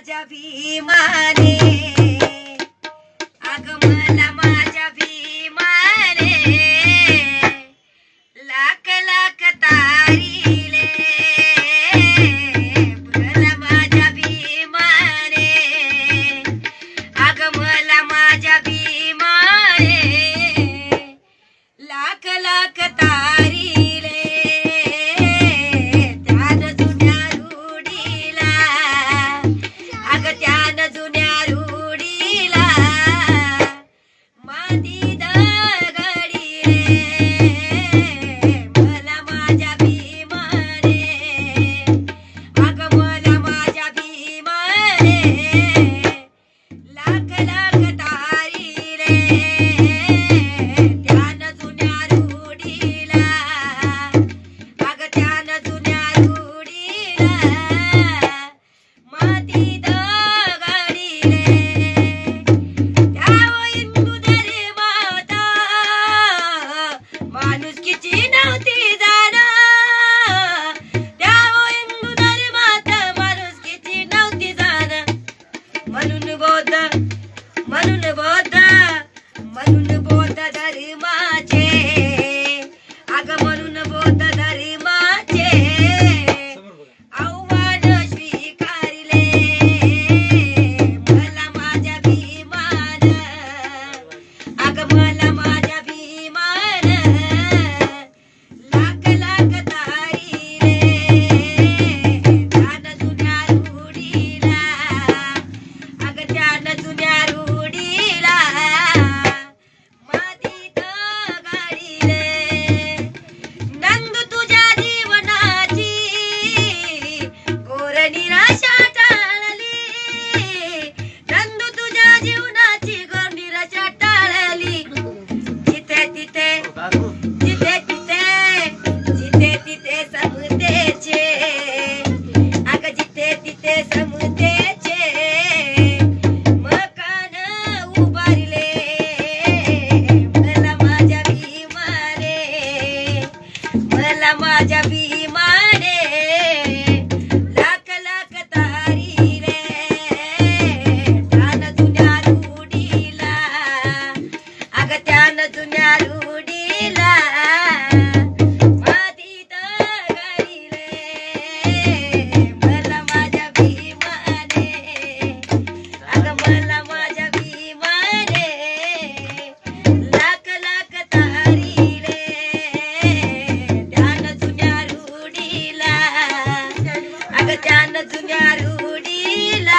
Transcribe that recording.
माझ्या भीमाने. अग मला माझ्या भीमाने. लाख लाख तारीले. मला माझ्या भीमाने. अग माझ्या भीमाने. लाख लाख तारी ದಾದಿ ನನ್ನ ದುನ್ಯಾ ರೂಢಿಲ್ಲ